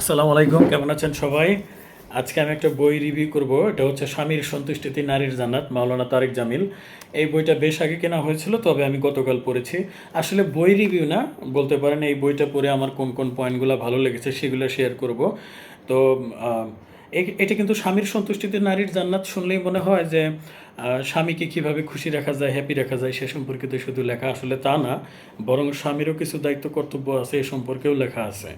আসসালামু আলাইকুম, কেমন আছেন সবাই? আজকে আমি একটা বই রিভিউ করব, এটা হচ্ছে স্বামীর সন্তুষ্টিতে নারীর জান্নাত, মাওলানা তারেক জামিল। এই বইটা বেশ আগে কেনা হয়েছিল, তবে আমি গতকাল পড়েছি। আসলে বই রিভিউ না, বলতে পারেন এই বইটা পড়ে আমার কোন কোন পয়েন্টগুলো ভালো লেগেছে সেগুলো শেয়ার করব। তো এটা কিন্তু স্বামীর সন্তুষ্টিতে নারীর জান্নাত শুনলেই মনে হয় যে স্বামীকে কীভাবে খুশি রাখা যায় হ্যাপি রাখা যায়, সে সম্পর্কিত শুধু লেখা আসলে তা না, বরং স্বামীরও কিছু দায়িত্ব, কর্তব্য আছে, এ সম্পর্কেও লেখা আছে।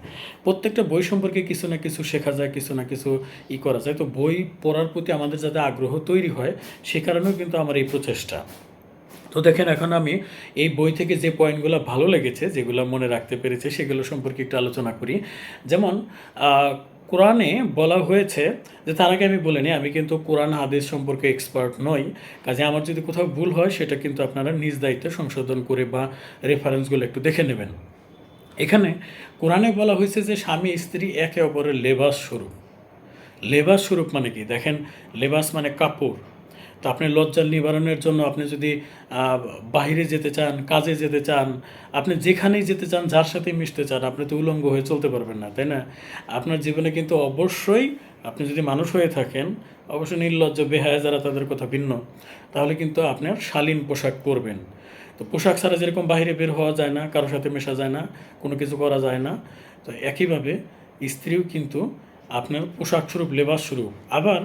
প্রত্যেকটা বই সম্পর্কে কিছু না কিছু শেখা যায়, কিছু না কিছু ই করা যায়। তো বই পড়ার প্রতি আমাদের যাতে আগ্রহ তৈরি হয়, সে কারণেও কিন্তু আমার এই প্রচেষ্টা। তো দেখেন, এখন আমি এই বই থেকে যে পয়েন্টগুলো ভালো লেগেছে, যেগুলো মনে রাখতে পেরেছে, সেগুলো সম্পর্কে একটু আলোচনা করি। যেমন কোরআনে বলা হয়েছে যে, তার আগে আমি বলে নিই আমি কিন্তু কোরআন হাদিস সম্পর্কে এক্সপার্ট নই। কাজে আমার যদি কোথাও ভুল হয়, সেটা কিন্তু আপনারা নিজ দায়িত্বে সংশোধন করে বা রেফারেন্সগুলো একটু দেখে নেবেন। এখানে কোরআনে বলা হয়েছে যে, স্বামী, স্ত্রী একে অপরের লেবাস স্বরূপ। লেবাস স্বরূপ মানে কি? দেখেন, লেবাস মানে কাপড়। তো আপনি লজ্জা নিবারণের জন্য আপনি যদি বাইরে যেতে চান, কাজে যেতে চান, আপনি যেখানেই যেতে চান, যার সাথে মিশতে চান, আপনি তো উলঙ্গ হয়ে চলতে পারবেন না, তাই না? আপনার জীবনে কিন্তু অবশ্যই আপনি যদি মানুষ হয়ে থাকেন, অবশ্যই নির্লজ্জ, বেহায় যারা, তাদের কথা ভিন্ন। তাহলে কিন্তু আপনার শালীন পোশাক পরবেন। তো পোশাক ছাড়া যেরকম বাইরে বের হওয়া যায় না, কারোর সাথে মেশা যায় না, কোনো কিছু করা যায় না, তো একইভাবে স্ত্রীও কিন্তু আপনার পোশাক স্বরূপ, লেবাস স্বরূপ, আবার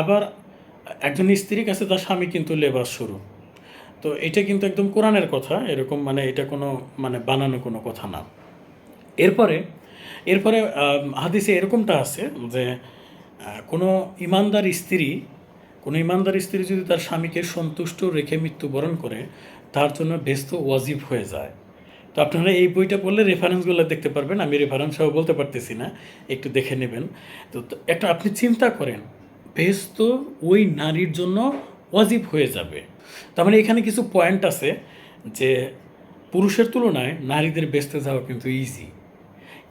আবার একজন স্ত্রীর কাছে তার স্বামী কিন্তু লেবাস শুরু। তো এটা কিন্তু একদম কোরআনের কথা, এরকম মানে এটা কোনো মানে বানানো কোনো কথা না। এরপরে এরপরে হাদিসে এরকমটা আছে যে কোনো ইমানদার স্ত্রী, কোনো ইমানদার স্ত্রী যদি তার স্বামীকে সন্তুষ্ট রেখে মৃত্যুবরণ করে, তার জন্য ব্যস্ত ওয়াজিব হয়ে যায়। তো আপনারা এই বইটা পড়লে রেফারেন্সগুলো দেখতে পারবেন, আমি রেফারেন্স সহ বলতে পারতেছি না, একটু দেখে নেবেন। তো তো একটা আপনি চিন্তা করেন ব্যস্ত ওই নারীর জন্য ওয়াজিব হয়ে যাবে। তার মানে এখানে কিছু পয়েন্ট আছে যে পুরুষের তুলনায় নারীদের বেচতে যাওয়া কিন্তু ইজি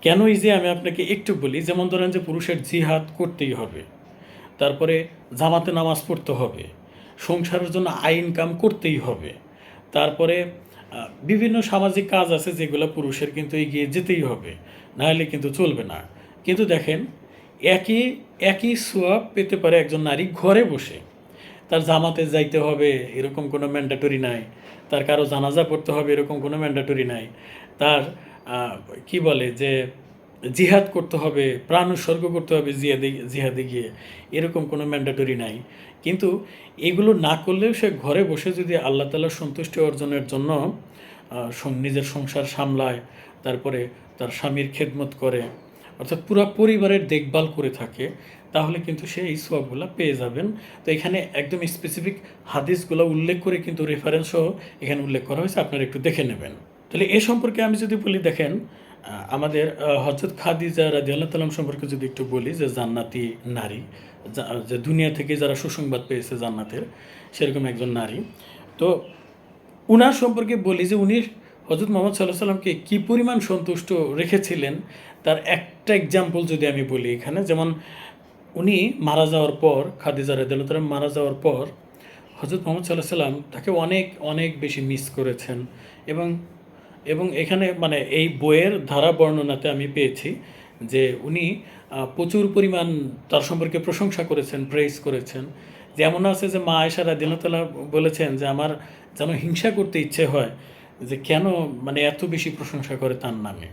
কেন ইজি আমি আপনাকে একটু বলি, যেমন ধরেন যে পুরুষের জিহাদ করতেই হবে, তারপরে জামাতে নামাজ পড়তে হবে, সংসারের জন্য আয় ইনকাম করতেই হবে, তারপরে বিভিন্ন সামাজিক কাজ আছে যেগুলো পুরুষের কিন্তু এগিয়ে যেতেই হবে, নাহলে কিন্তু চলবে না। কিন্তু দেখেন একই একই সোয়াব পেতে পারে একজন নারী ঘরে বসে। তার জামাতে যাইতে হবে, এরকম কোনো ম্যান্ডাটরি নাই। তার কারও জানাজা পড়তে হবে, এরকম কোনো ম্যান্ডাটরি নাই। তার কি বলে যে, জিহাদ করতে হবে, প্রাণ উৎসর্গ করতে হবে জিহাদে জিহাদে গিয়ে। এরকম কোনো ম্যান্ডাটরি নাই। কিন্তু এগুলো না করলেও সে ঘরে বসে যদি আল্লাহ তালার সন্তুষ্টি অর্জনের জন্য নিজের সংসার সামলায়, তারপরে তার স্বামীর খেদমত করে অর্থাৎ পুরো পরিবারের দেখভাল করে থাকে, তাহলে কিন্তু সে এই সোয়াবগুলো পেয়ে যাবেন। তো এখানে একদম স্পেসিফিক হাদিসগুলো উল্লেখ করে কিন্তু রেফারেন্সও এখানে উল্লেখ করা হয়েছে, আপনারা একটু দেখে নেবেন। তাহলে এ সম্পর্কে আমি যদি বলি, দেখেন আমাদের হজরত খাদিজা রাজি আল্লাহ তালাম সম্পর্কে যদি একটু বলি, যে জান্নাতি নারী, যে দুনিয়া থেকে যারা সুসংবাদ পেয়েছে জান্নাতের, সেরকম একজন নারী। তো উনার সম্পর্কে বলি যে উনি হজরত মোহাম্মদ সাল্লাহ সাল্লামকে কী পরিমাণ সন্তুষ্ট রেখেছিলেন, তার একটা এক্সাম্পল যদি আমি বলি এখানে, যেমন উনি মারা যাওয়ার পর, খাদিজা রেদালতারাম মারা যাওয়ার পর হজরত মোহাম্মদ সাল্লাহ সাল্লাম তাকে অনেক অনেক বেশি মিস করেছেন। এবং এবং এখানে মানে এই বইয়ের ধারা বর্ণনাতে আমি পেয়েছি যে উনি প্রচুর পরিমাণ তার সম্পর্কে প্রশংসা করেছেন প্রেস করেছেন। যেমন আছে যে মা আয়সা রাদিনতলা বলেছেন যে, আমার যেন হিংসা করতে ইচ্ছে হয় যে কেন মানে এত বেশি প্রশংসা করে তার নামে?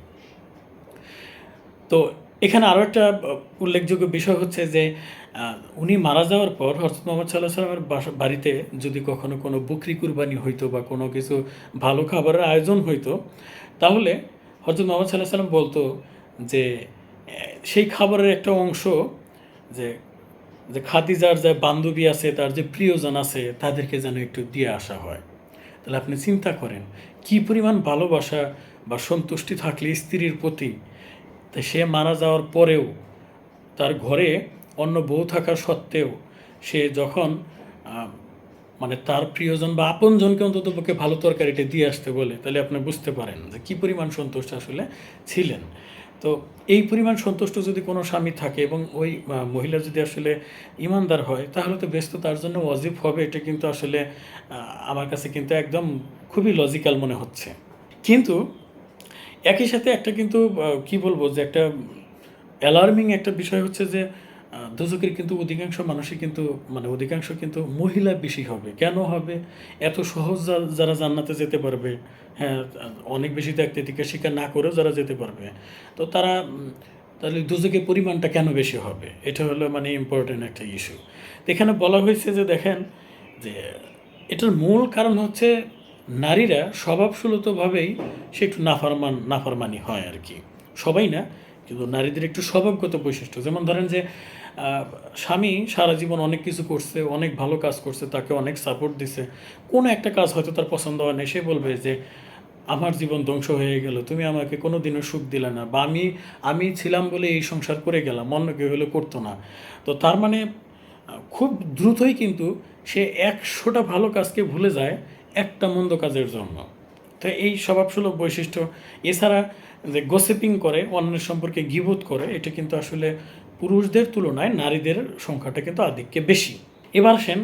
তো এখানে আরও একটা উল্লেখযোগ্য বিষয় হচ্ছে যে উনি মারা যাওয়ার পর হজরত মোহাম্মদ সাল্লাহ সাল্লামের বাড়িতে যদি কখনো কোনো বকরি কুরবানি হইতো বা কোনো কিছু ভালো খাবারের আয়োজন হইতো, তাহলে হজরত মোহাম্মদ সাল্লাহ সাল্লাম বলতো যে সেই খাবারের একটা অংশ যে যে খাদিজার যে বান্ধবী আছে, তার যে প্রিয়জন আছে, তাদেরকে যেন একটু দিয়ে আসা হয়। তাহলে আপনি চিন্তা করেন কি পরিমাণ ভালোবাসা বা সন্তুষ্টি থাকলে স্ত্রীর প্রতি? তাই সে মারা যাওয়ার পরেও তার ঘরে অন্য বউ থাকা সত্ত্বেও সে যখন মানে তার প্রিয়জন বা আপনজনকে অন্তত পক্ষে ভালো তরকারিটা দিয়ে আসতে বলে, তাহলে আপনি বুঝতে পারেন যে কী পরিমাণ সন্তুষ্ট আসলে ছিলেন। তো এই পরিমাণ সন্তুষ্ট যদি কোনো স্বামী থাকে এবং ওই মহিলা যদি আসলে ইমানদার হয়, তাহলে তো ব্যস্ত তার জন্য অজিব হবে, এটা কিন্তু আসলে আমার কাছে কিন্তু একদম খুবই লজিক্যাল মনে হচ্ছে। কিন্তু একই সাথে একটা কিন্তু কি বলব যে একটা অ্যালার্মিং একটা বিষয় হচ্ছে যে দোজকের কিন্তু অধিকাংশ মানুষই কিন্তু মানে অধিকাংশ কিন্তু মহিলা বেশি হবে। কেন হবে? এত সহজ যারা জান্নাতে যেতে পারবে হ্যাঁ অনেক বেশি ত্যাগ থেকে স্বীকার না করেও যারা যেতে পারবে, তো তারা তাহলে দুজকের পরিমাণটা কেন বেশি হবে? এটা হলো মানে ইম্পর্টেন্ট একটা ইস্যু এখানে বলা হয়েছে যে, দেখেন, যে এটার মূল কারণ হচ্ছে নারীরা স্বভাবসুলতভাবেই সে একটু নাফরমান, নাফরমানি হয় আর কি। সবাই না, কিন্তু নারীদের একটু স্বভাবগত বৈশিষ্ট্য। যেমন ধরেন যে স্বামী সারা জীবন অনেক কিছু করছে, অনেক ভালো কাজ করছে, তাকে অনেক সাপোর্ট দিছে। কোনো একটা কাজ হয়তো তার পছন্দ হয় না, সে বলবে যে, আমার জীবন ধ্বংস হয়ে গেল, তুমি আমাকে কোনো দিনও সুখ দিলে না। বা, আমি আমি ছিলাম বলে এই সংসার করে গেলাম, অন্য কেউ হলে করতো না। তো তার মানে খুব দ্রুতই কিন্তু সে একশোটা ভালো কাজকে ভুলে যায় একটা মন্দ কাজের জন্য। তো এই স্বভাবসুলভ বৈশিষ্ট্য, এছাড়া যে গোসিপিং করে, অন্যের সম্পর্কে গিবোধ করে, এটা কিন্তু আসলে পুরুষদের তুলনায় নারীদের সংখ্যাটা কিন্তু আধিক্যে বেশি। এবার আসেন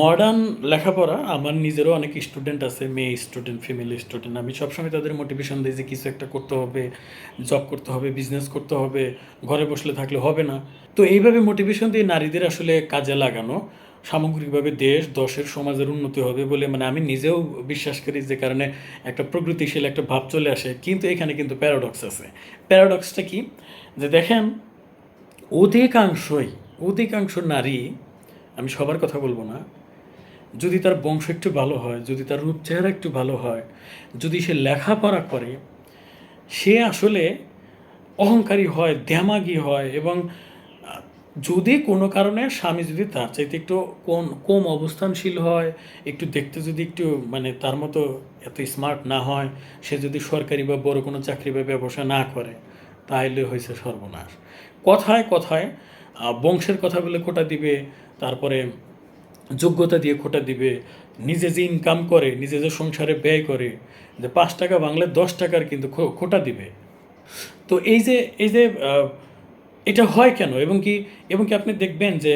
মডার্ন লেখাপড়া, আমার নিজেরও অনেক স্টুডেন্ট আছে, মেয়ে স্টুডেন্ট ফিমেল স্টুডেন্ট আমি সবসময় তাদের মোটিভেশন দিই যে কিছু একটা করতে হবে জব করতে হবে বিজনেস করতে হবে, ঘরে বসলে থাকলে হবে না। তো এইভাবে মোটিভেশন দিয়ে নারীদের আসলে কাজে লাগানো সামগ্রিকভাবে দেশ, দশের সমাজের উন্নতি হবে বলে মানে আমি নিজেও বিশ্বাস করি যে কারণে একটা প্রগতিশীল একটা ভাব চলে আসে। কিন্তু এখানে কিন্তু প্যারাডক্স আছে। প্যারাডক্সটা কি? যে দেখেন অধিকাংশই, অধিকাংশ নারী, আমি সবার কথা বলব না, যদি তার বংশ একটু ভালো হয়, যদি তার রূপ চেহারা একটু ভালো হয়, যদি সে লেখাপড়া করে, সে আসলে অহংকারী হয় দ্যামাগি হয় এবং যদি কোনো কারণে স্বামী যদি তার চাইতে একটু কোন কম অবস্থানশীল হয়, একটু দেখতে যদি একটু মানে তার মতো এত স্মার্ট না হয়, সে যদি সরকারি বা বড় কোনো চাকরি বা ব্যবসা না করে তাহলে হয়েছে সর্বনাশ। কথায় কথায় বংশের কথা বলে কোটা দিবে তারপরে যোগ্যতা দিয়ে খোটা দিবে নিজে যে ইনকাম করে নিজে যে সংসারে ব্যয় করে যে পাঁচ টাকা বাংলায় দশ টাকার কিন্তু খোটা দিবে। তো এই যে এই যে এটা হয় কেন? এবং কি এবং কি আপনি দেখবেন যে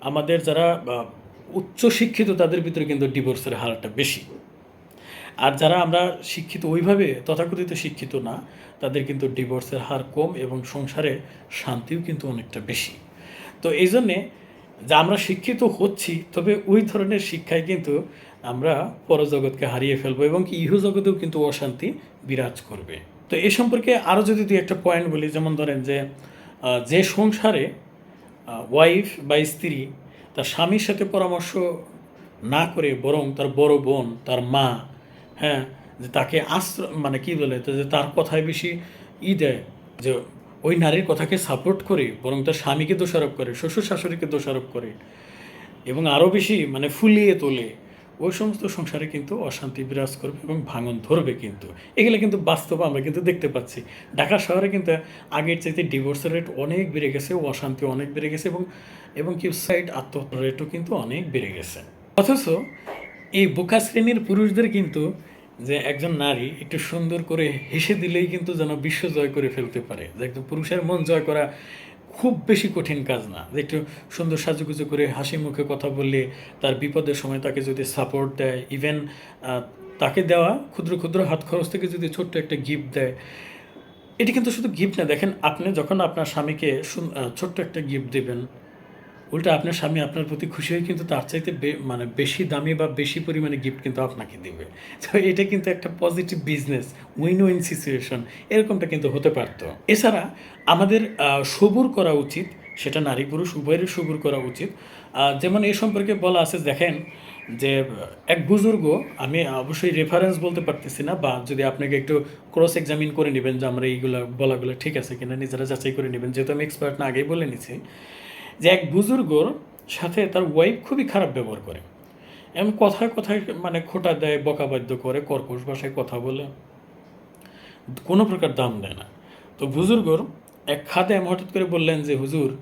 আমাদের যারা আহ, উচ্চ শিক্ষিত তাদের ভিতরে কিন্তু ডিভোর্সের হারটা বেশি। আর যারা আমরা শিক্ষিত ওইভাবে তথাকথিত শিক্ষিত না, তাদের কিন্তু ডিভোর্সের হার কম এবং সংসারে শান্তিও কিন্তু অনেকটা বেশি। তো এই জন্যে যে আমরা শিক্ষিত হচ্ছি, তবে ওই ধরনের শিক্ষায় কিন্তু আমরা পরজগৎকে হারিয়ে ফেলব এবং কি ইহ জগতেও কিন্তু অশান্তি বিরাজ করবে। তো এই সম্পর্কে আরও যদি দুই একটা পয়েন্ট বলি, যেমন ধরেন যে যে সংসারে ওয়াইফ বা স্ত্রী তার স্বামীর সাথে পরামর্শ না করে বরং তার বড় বোন, তার মা হ্যাঁ যে তাকে আশ্র মানে কি বলে তো যে তার কথায় বেশি ই দেয়, যে ওই নারীর কথাকে সাপোর্ট করে, বরং তার স্বামীকে দোষারোপ করে, শ্বশুর শাশুড়িকে দোষারোপ করে এবং আরও বেশি মানে ফুলিয়ে তোলে, ওই সমস্ত সংসারে কিন্তু অশান্তি বিরাজ করবে এবং ভাঙন ধরবে কিন্তু। এগুলো কিন্তু বাস্তব আমরা কিন্তু দেখতে পাচ্ছি। ঢাকা শহরে কিন্তু আগের চাইতে ডিভোর্সের রেট অনেক বেড়ে গেছে, অশান্তি অনেক বেড়ে গেছে এবং এবং কি সাইড আত্মহত্যার রেটও কিন্তু অনেক বেড়ে গেছে। অথচ এই বোকা শ্রেণির পুরুষদের কিন্তু যে একজন নারী একটু সুন্দর করে হেসে দিলেই কিন্তু যেন বিশ্ব জয় করে ফেলতে পারে। যে একজন পুরুষের মন জয় করা খুব বেশি কঠিন কাজ না। যে একটু সুন্দর সাজুগুজু করে হাসি মুখে কথা বললে তার বিপদের সময় তাকে যদি সাপোর্ট দেয় ইভেন তাকে দেওয়া ক্ষুদ্র ক্ষুদ্র হাত খরচ থেকে যদি ছোট্ট একটা গিফট দেয়, এটি কিন্তু শুধু গিফট না, দেখেন আপনি যখন আপনার স্বামীকে ছোট্ট একটা গিফট দেবেন উল্টা আপনার স্বামী আপনার প্রতি খুশি হয়ে কিন্তু তার চাইতে মানে বেশি দামি বা বেশি পরিমাণে গিফট কিন্তু আপনাকে দেবে। তো এটা কিন্তু একটা positive business win win situation এরকমটা কিন্তু হতে পারতো। এছাড়া আমাদের সবুর করা উচিত, সেটা নারী পুরুষ, উভয়েরই সবুর করা উচিত। যেমন এই সম্পর্কে বলা আছে, দেখেন যে, এক বুজুর্গ, আমি অবশ্যই রেফারেন্স বলতে পারতেছি না, বা যদি আপনাকে একটু ক্রস এক্সামিন করে নেবেন যে আমরা এইগুলো বলাগুলো ঠিক আছে কিনা, নিজেরা যাচাই করে নেবেন, যেহেতু আমি এক্সপার্ট না, আগেই বলে নিছি। যে এক বুজুর্গর সাথে তার ওয়াইফ খুবই খারাপ ব্যবহার করে। এমন কথায় কথায় মানে খোটা দেয়, বকাবাদ্য করে, কর্কশ ভাষায় কথা বলে। কোনো প্রকার দাম দেয় না। তো বুজুর্গর এক খাদে হঠাৎ করে বললেন যে, হুজুর,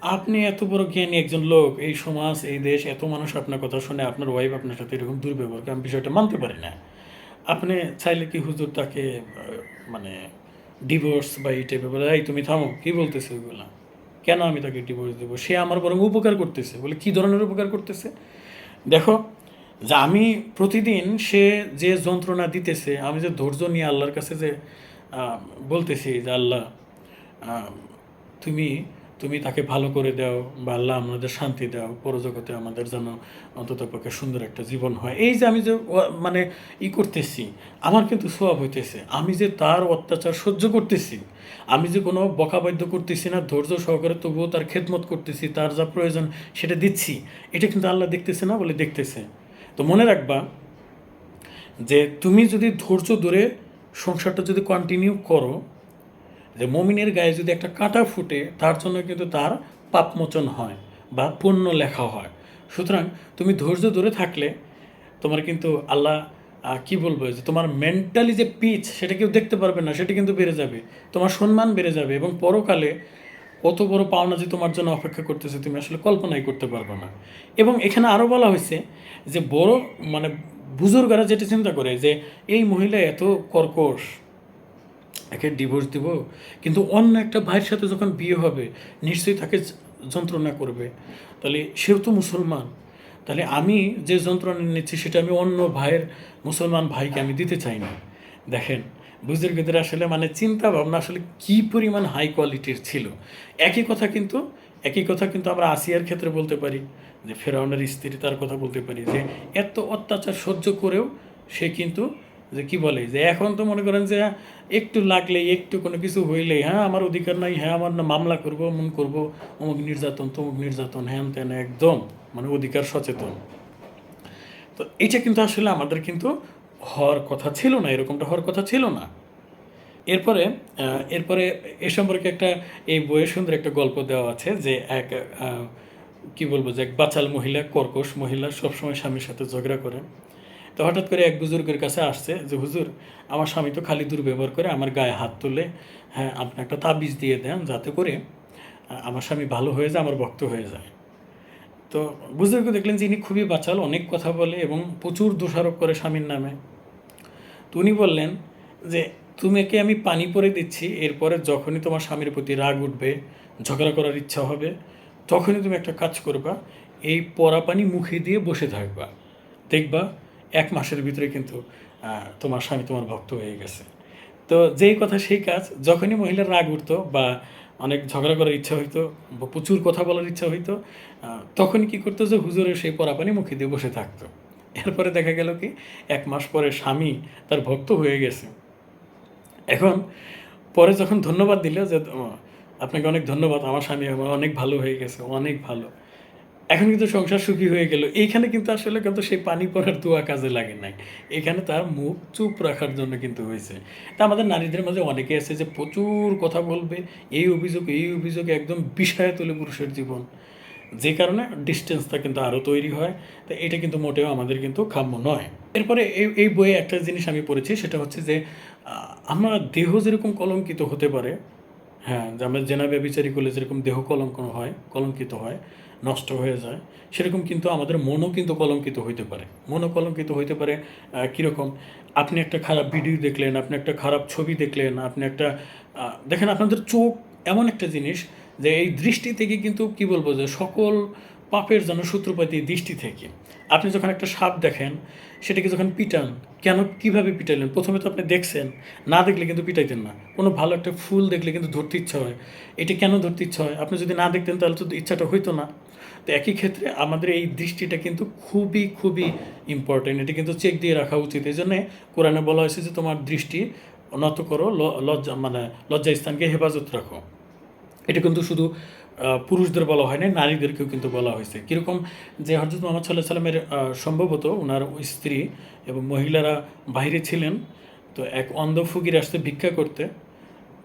আপনি এত বড় জ্ঞানী একজন লোক, এই সমাজ, এই দেশ, এত মানুষ আপনার কথা শুনে আপনার ওয়াইফ আপনার সাথে এরকম দুর্ব্যবহার আমি বিষয়টা মানতে পারি না। আপনি চাইলে কি হুজুর তাকে মানে ডিভোর্স বা এই টাইপের বলে তুমি থামো, কি বলতেছে ওইগুলা কেন আমি তাকে ডিভোর্স দেবো? সে আমার বরং উপকার করতেছে। বলে, কী ধরনের উপকার করতেছে? দেখো, যে আমি প্রতিদিন সে যে যন্ত্রণা দিতেছে, আমি যে ধৈর্য নিয়ে আল্লাহর কাছে যে বলতেছি যে, আল্লাহ তুমি তুমি তাকে ভালো করে দাও বা আল্লাহ আমাদের শান্তি দাও, পরজগতে আমাদের যেন অন্তত পক্ষে সুন্দর একটা জীবন হয়। এই যে আমি যে মানে ই করতেছি, আমার কিন্তু সোয়াব হইতেছে। আমি যে তার অত্যাচার সহ্য করতেছি, আমি যে কোনো বকাবাদ্য করতেছি না, ধৈর্য সহকারে তবুও তার খেদমত করতেছি, তার যা প্রয়োজন সেটা দিচ্ছি, এটা কিন্তু আল্লাহ দেখতেছে না বলে দেখতেছে। তো মনে রাখবা যে তুমি যদি ধৈর্য ধরে সংসারটা যদি কন্টিনিউ করো যে মমিনের গায়ে যদি একটা কাঁটা ফুটে, তার জন্য কিন্তু তার পাপমোচন হয় বা পুণ্য লেখা হয়। সুতরাং তুমি ধৈর্য ধরে থাকলে তোমার কিন্তু আল্লাহ কি বলব, যে তোমার মেন্টালি যে পিচ সেটা কেউ দেখতে পারবে না, সেটা কিন্তু বেড়ে যাবে। তোমার সম্মান বেড়ে যাবে এবং পরকালে কত বড় পাওনা যে তোমার জন্য অপেক্ষা করতেছে, তুমি আসলে কল্পনাই করতে পারবে না। এবং এখানে আরও বলা হয়েছে যে বড় মানে বুজুর্গরা যেটা চিন্তা করে যে, এই মহিলা এত কর্কশ একে ডিভোর্স দিব। কিন্তু অন্য একটা ভাইয়ের সাথে যখন বিয়ে হবে, নিশ্চয়ই তাকে যন্ত্রণা করবে। তাহলে সেও তো মুসলমান। তাহলে আমি যে যন্ত্রণা নিচ্ছি, সেটা আমি অন্য ভাইয়ের মুসলমান ভাইকে আমি দিতে চাই না। দেখেন, বুজুর্গদের আসলে মানে চিন্তা ভাবনা আসলে কি পরিমাণ হাই কোয়ালিটির ছিল। একই কথা কিন্তু, একই কথা কিন্তু আমরা আসিয়ার ক্ষেত্রে বলতে পারি, যে ফেরাউনের স্ত্রী তার কথা বলতে পারি, যে এত অত্যাচার সহ্য করেও সে কিন্তু যে কি বলে, যে এখন তো মনে করেন যে একটু লাগলেই, একটু কোনো কিছু হইলেই হ্যাঁ আমার অধিকার নাই হ্যাঁ আমার না মামলা করব, মন করব, অমুক নির্যাতন, তমুক নির্যাতন, হ্যান ত্যান, একদম মানে অধিকার সচেতন। তো এটা কিন্তু আসলে আমাদের কিন্তু হওয়ার কথা ছিল না, এরকমটা হওয়ার কথা ছিল না। এরপরে এরপরে এ সম্পর্কে একটা, এই বইয়ের সুন্দর একটা গল্প দেওয়া আছে যে এক কি বলব, যে এক বাচাল মহিলা, কর্কশ মহিলা সবসময় স্বামীর সাথে ঝগড়া করে। তো হঠাৎ করে এক বুজুর্গের কাছে আসছে যে, হুজুর, আমার স্বামী তো খালি দুর্ব্যবহার করে আমার গায়ে হাত তুলে হ্যাঁ আপনি একটা তাবিজ দিয়ে দেন যাতে করে আমার স্বামী ভালো হয়ে যায়, আমার ভক্ত হয়ে যায়। তো বুজুর্গ দেখলেন যে, ইনি খুবই বাচাল, অনেক কথা বলে এবং প্রচুর দোষারোপ করে স্বামীর নামে। তো উনি বললেন যে, তুমিকে আমি পানি পরে দিচ্ছি, এরপরে যখনই তোমার স্বামীর প্রতি রাগ উঠবে, ঝগড়া করার ইচ্ছা হবে, তখনই তুমি একটা কাজ করবা, এই পরা পানি মুখে দিয়ে বসে থাকবা। দেখবা এক মাসের ভিতরে কিন্তু তোমার স্বামী তোমার ভক্ত হয়ে গেছে। তো যেই কথা সেই কাজ যখনই মহিলার রাগ উঠতো বা অনেক ঝগড়া করার ইচ্ছা হইতো বা প্রচুর কথা বলার ইচ্ছা হইতো আহ, তখনই কি করতো যে হুজুরের সেই পরা পানি মুখে দিয়ে বসে থাকতো। এরপরে দেখা গেল কি এক মাস পরে স্বামী তার ভক্ত হয়ে গেছে। এখন পরে যখন ধন্যবাদ দিল যে আপনাকে অনেক ধন্যবাদ আমার স্বামী আমার অনেক ভালো হয়ে গেছে অনেক ভালো। এখন কিন্তু সংসার সুখী হয়ে গেল। এইখানে কিন্তু আসলে কিন্তু সেই পানি পড়ার দোয়া কাজে লাগে নাই। এখানে তার মুখ চুপ রাখার জন্য কিন্তু হয়েছে। তা আমাদের নারীদের মাঝে অনেকে আছে যে প্রচুর কথা বলবে, এই অভিযোগ এই অভিযোগ একদম বিষয়ে তোলে পুরুষের জীবন। যে কারণে ডিস্টেন্সটা কিন্তু আরও তৈরি হয়। তো এটা কিন্তু মোটেও আমাদের কিন্তু কাম্য নয়। এরপরে এই এই বইয়ে একটা জিনিস আমি পড়েছি, সেটা হচ্ছে যে আমরা দেহ যেরকম কলঙ্কিত হতে পারে হ্যাঁ যে আমরা জেনাবে বিচারি করলে যেরকম দেহ কলঙ্ক হয়, কলঙ্কিত হয় নষ্ট হয়ে যায়, সেরকম কিন্তু আমাদের মনও কিন্তু কলঙ্কিত হইতে পারে। মনও কলঙ্কিত হইতে পারে কীরকম? আপনি একটা খারাপ ভিডিও দেখলেন, আপনি একটা খারাপ ছবি দেখলেন, আপনি একটা দেখেন আপনাদের চোখ এমন একটা জিনিস যে এই দৃষ্টি থেকে কিন্তু কি বলব যে সকল পাপের যেন সূত্রপাতি দৃষ্টি থেকে। আপনি যখন একটা সাপ দেখেন, সেটাকে যখন পিটান, কেন, কীভাবে পিটাইলেন প্রথমে তো আপনি দেখছেন, না দেখলে কিন্তু পিটাইতেন না। কোনো ভালো একটা ফুল দেখলে কিন্তু ধরতে ইচ্ছা হয়। এটা কেন ধরতে ইচ্ছা হয়? আপনি যদি না দেখতেন, তাহলে তো ইচ্ছাটা হইতো না। তো একই ক্ষেত্রে আমাদের এই দৃষ্টিটা কিন্তু খুবই খুবই ইম্পর্টেন্ট এটা কিন্তু চেক দিয়ে রাখা উচিত। এই জন্যে কোরআনে বলা হয়েছে যে, তোমার দৃষ্টি নত করো লজ্জা মানে লজ্জা স্থানকে হেফাজত রাখো। এটা কিন্তু শুধু পুরুষদের বলা হয় না নারীদেরকেও কিন্তু বলা হয়েছে। কীরকম যে হজরত মোহাম্মদ সাল্লাহ সাল্লামের সম্ভবত ওনার স্ত্রী এবং মহিলারা বাইরে ছিলেন, তো এক অন্ধ আসতে ভিক্ষা করতে,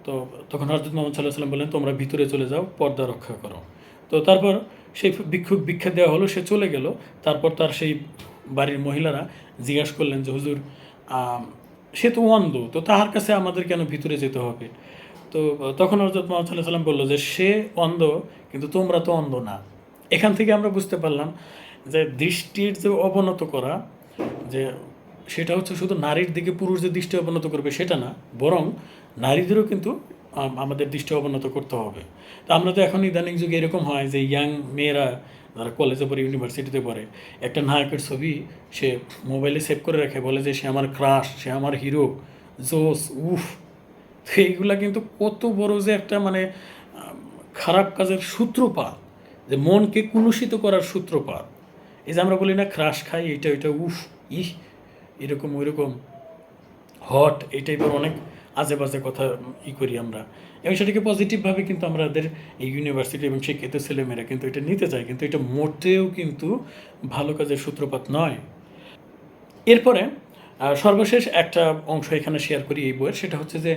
তো তখন হজরত মোহাম্মদ সাল্লাহ সাল্লাম বললেন, তোমরা ভিতরে চলে যাও, পর্দা রক্ষা করো। তো তারপর সেই ভিক্ষুক ভিক্ষা দেওয়া হলো, সে চলে গেল। তারপর তার সেই বাড়ির মহিলারা জিজ্ঞাসা করলেন যে, হুজুর সে তো অন্ধ, তো তাহার কাছে আমাদের কেন ভিতরে যেতে হবে? তো তখন হজরত মোহাম্মদ সাল্লাহ সাল্লাম বলল যে, সে অন্ধ, কিন্তু তোমরা তো অন্ধ না। এখান থেকে আমরা বুঝতে পারলাম যে দৃষ্টির যে অবনত করা, যে সেটা হচ্ছে শুধু নারীর দিকে পুরুষ যে দৃষ্টি অবনত করবে সেটা না, বরং নারীদেরও কিন্তু আমাদের দৃষ্টি অবনত করতে হবে। তো আমরা তো এখন ইদানিং যুগে এরকম হয় যে ইয়াং মেয়েরা যারা কলেজে পড়ে ইউনিভার্সিটিতে পড়ে, একটা নায়কের ছবি সে মোবাইলে সেভ করে রাখে, বলে যে সে আমার ক্রাশ সে আমার হিরো জোস উফ। এইগুলা কিন্তু কত বড় যে একটা মানে খারাপ কাজের সূত্রপাত, যে মনকে কুলুষিত করার সূত্রপাত। এই যে আমরা বলি না ক্রাশ খাই এটা ওইটা, উফ, ইহ, এরকম, ওইরকম হট এই টাইপের অনেক আজে বাজে কথা ই করি আমরা। এবং সেটাকে পজিটিভভাবে কিন্তু আমাদের এই ইউনিভার্সিটি এবং শিক্ষিত ছেলেমেয়েরা কিন্তু এটা নিতে চায়। কিন্তু এটা মোটেও কিন্তু ভালো কাজের সূত্রপাত নয়। এরপরে সর্বশেষ একটা অংশ এখানে শেয়ার করি এই বইয়ের। সেটা হচ্ছে যে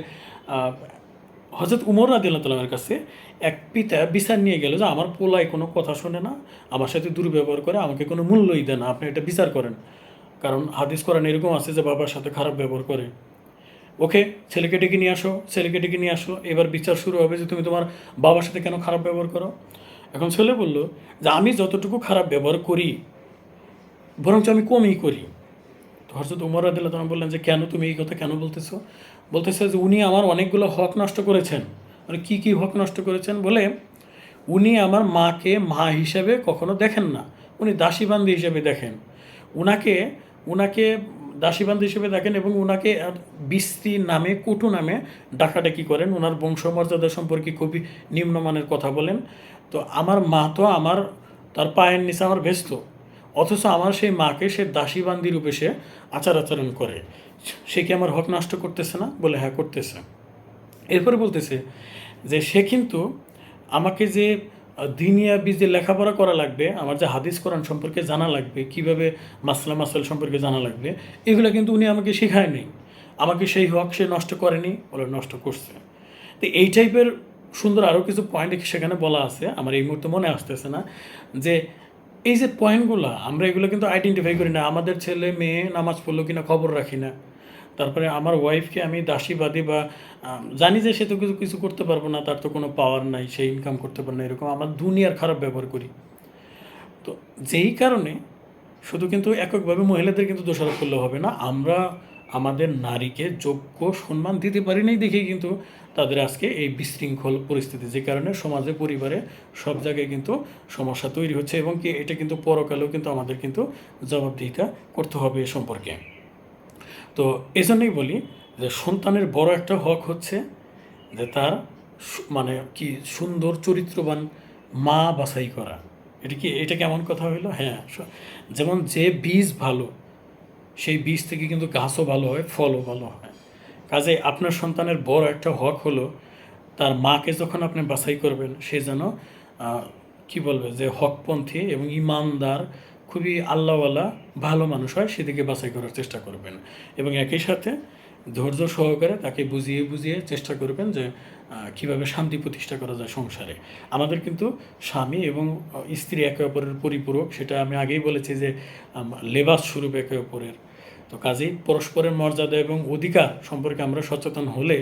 হজরত উমর আদিল্লাহ তালামের কাছে এক পিতা বিচার নিয়ে গেল যে, আমার পোলায় কোনো কথা শোনে না, আমার সাথে দুর্ব্যবহার করে, আমাকে কোনো মূল্যই দেয় না, আপনি এটা বিচার করেন। কারণ হাদিস করান এরকম আছে যে, বাবার সাথে খারাপ ব্যবহার করে। ওকে, ছেলেকে ডেকে নিয়ে আসো, ছেলেকে ডেকে নিয়ে আসো। এবার বিচার শুরু হবে যে তুমি তোমার বাবার সাথে কেন খারাপ ব্যবহার করো। এখন ছেলে বলল যে আমি যতটুকু খারাপ ব্যবহার করি, বরঞ্চ আমি কমই করি। তো হরজত উমর আদিল্লাহ তখন বললেন যে কেন তুমি এই কথা কেন বলতেছো? বলতেছে যে উনি আমার অনেকগুলো হক নষ্ট করেছেন। মানে কী কী হক নষ্ট করেছেন? বলে, উনি আমার মাকে মা হিসেবে কখনো দেখেন না। উনি দাসীবান্দি হিসেবে দেখেন। উনাকে উনাকে দাসীবান্দি হিসেবে দেখেন এবং ওনাকে আর বিস্ত্রী নামে, কুটু নামে ডাকাডাকি করেন। ওনার বংশমর্যাদা সম্পর্কে খুবই নিম্নমানের কথা বলেন। তো আমার মা তো আমার, তার পায়ের নিচে আমার ভেস্ত অথচ আমার সেই মাকে সে দাসীবান্দি রূপে সে আচার আচরণ করে। সে কি আমার হক নষ্ট করতেছে না? বলে হ্যাঁ করতেছে। এরপরে বলতেছে যে, সে কিন্তু আমাকে যে দিনিয়া যে লেখাপড়া করা লাগবে, আমার যে হাদিস কোরআন সম্পর্কে জানা লাগবে, কীভাবে মাসলা মাসাল সম্পর্কে জানা লাগবে, এগুলো কিন্তু উনি আমাকে শেখায়নি আমাকে সেই হক সে নষ্ট করেনি, বলে নষ্ট করছে। তো এই টাইপের সুন্দর আরও কিছু পয়েন্ট সেখানে বলা আছে, আমার এই মুহূর্তে মনে আসতেছে না, যে এই যে পয়েন্টগুলো আমরা এগুলো কিন্তু আইডেন্টিফাই করি না, আমাদের ছেলে মেয়ে নামাজ পড়ল কিনা খবর রাখি না। তারপরে আমার ওয়াইফকে আমি দাসীবাদী বা জানি যে সে তো কিছু কিছু করতে পারব না, তার তো কোনো পাওয়ার নাই, সে ইনকাম করতে পারে না, এরকম আমার দুনিয়ার খারাপ ব্যবহার করি। তো যেই কারণে শুধু কিন্তু এককভাবে মহিলাদের কিন্তু দোষারোপ করলে হবে না, আমরা আমাদের নারীকে যোগ্য সম্মান দিতে পারি নাই দেখেই কিন্তু তাদের আজকে এই বিশৃঙ্খল পরিস্থিতি, যে কারণে সমাজে, পরিবারে সব জায়গায় কিন্তু সমস্যা তৈরি হচ্ছে এবং কি এটা কিন্তু পরকালেও কিন্তু আমাদের কিন্তু জবাবদিহিতা করতে হবে এ সম্পর্কে। তো এজন্যই বলি যে সন্তানের বড় একটা হক হচ্ছে যে তার মানে কি সুন্দর চরিত্রবান মা বাছাই করা। এটা কি, এটা কেমন কথা হইল? হ্যাঁ যেমন যে বীজ ভালো, সেই বীজ থেকে কিন্তু গাছও ভালো হয়, ফলও ভালো হয়। কাজে আপনার সন্তানের বড় একটা হক হলো, তার মাকে যখন আপনি বাছাই করবেন, সে যেন কি বলবে? যে হকপন্থী এবং ইমানদার খুবই আল্লাহওয়ালা, ভালো মানুষ হয়, সেদিকে বাছাই করার চেষ্টা করবেন। এবং একই সাথে ধৈর্য সহকারে তাকে বুঝিয়ে বুঝিয়ে চেষ্টা করবেন যে কীভাবে শান্তি প্রতিষ্ঠা করা যায় সংসারে। আমাদের কিন্তু স্বামী এবং স্ত্রী একে অপরের পরিপূরক, সেটা আমি আগেই বলেছি যে লেবাস স্বরূপ একে অপরের। তো কাজেই পরস্পরের মর্যাদা এবং অধিকার সম্পর্কে আমরা সচেতন হলে,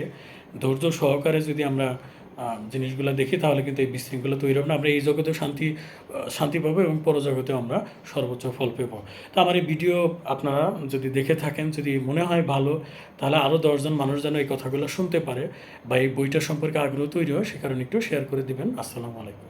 ধৈর্য সহকারে যদি আমরা জিনিসগুলো দেখি, তাহলে কিন্তু এই বিশৃঙ্খলা তৈরি হবে না। আমরা এই জগতেও শান্তি শান্তি পাবো এবং পরজগতেও আমরা সর্বোচ্চ ফল পেব। তো আমার এই ভিডিও আপনারা যদি দেখে থাকেন, যদি মনে হয় ভালো, তাহলে আরও দশজন মানুষ যেন এই কথাগুলো শুনতে পারে বা এই বইটা সম্পর্কে আগ্রহ তৈরি হয়, সে কারণে একটু শেয়ার করে দিবেন। আসসালামু আলাইকুম।